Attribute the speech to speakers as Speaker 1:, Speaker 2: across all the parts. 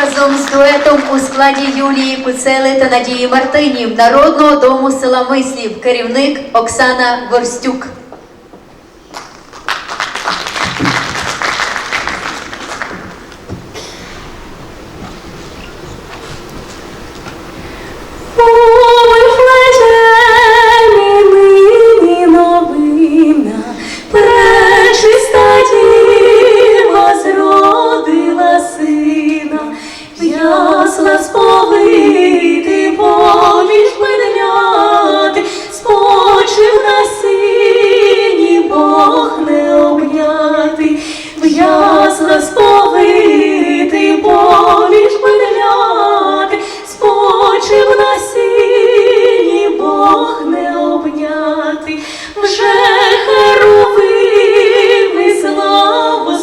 Speaker 1: разом з дуетом у складі Юлії Куцели та Надії Мартинів Народного дому села Мислів, керівник Оксана Ворстюк.
Speaker 2: Поміж меняти, спочив на сині, Бог не обняти, в сповити, поміж меняти, спочив на сіні, Бог не обняти, вже херовими славу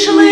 Speaker 2: зійшли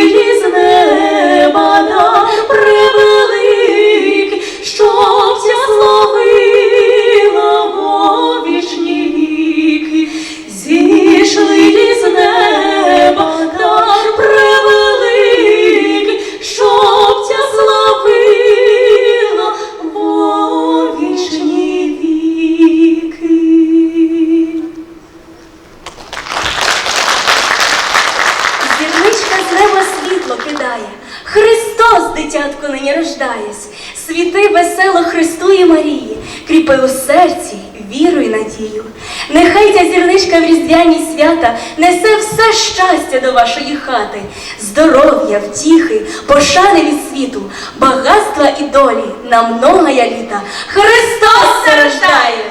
Speaker 2: дитятко, нині рождаєсь, світи весело Христу і Марії, кріпи у серці віру й надію. Нехай ця зірничка в різдвяні свята несе все щастя до вашої хати, здоров'я, втіхи, пошани від світу, багатства і долі на многая літа. Христос рождає!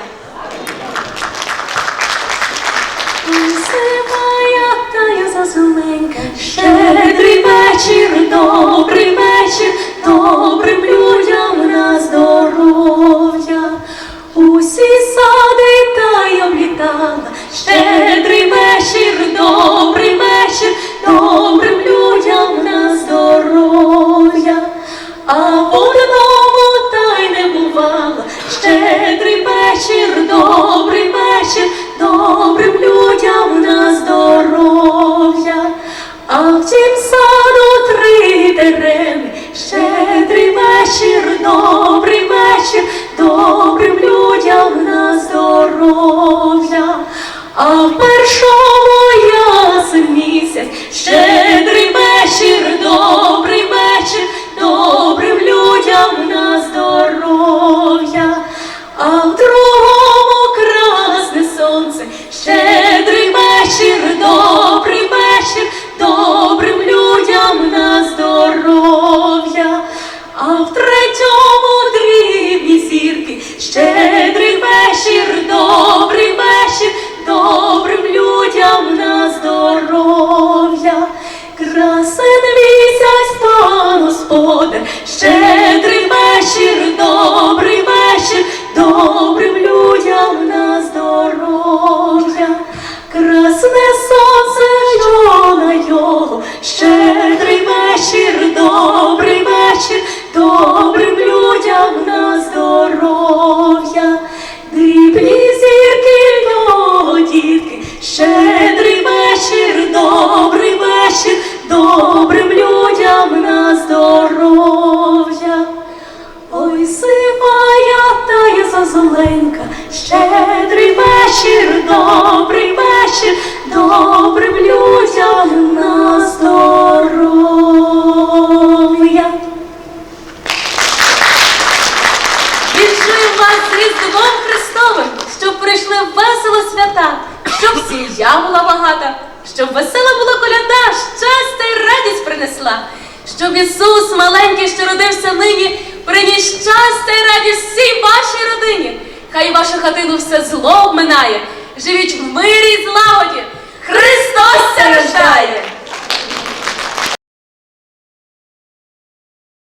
Speaker 2: Й облітала, щедрий вечір, добрий вечір, добрим людям на здоров'я. А в одному та й не бувала, щедрий вечір, добрий вечір, добрим людям на здоров'я. А в тім саду три терени, щедрий вечір, добрий вечір, добрим людям на здоров'я. А в першому Красен місяць пан господар, щедрий вечір, добрий вечір, добрим людям на добрим на здоров'я.
Speaker 3: Віншую вас Різдвом Христовим, щоб прийшли весело свята, щоб сім'я була багата, щоб весела була коляда, щастя й радість принесла, щоб Ісус маленький, що родився нині, приніс щастя й радість всій вашій родині.
Speaker 2: хай вашу хатину все зло обминає. Живіть в мирі й злагоді, Христос страждає!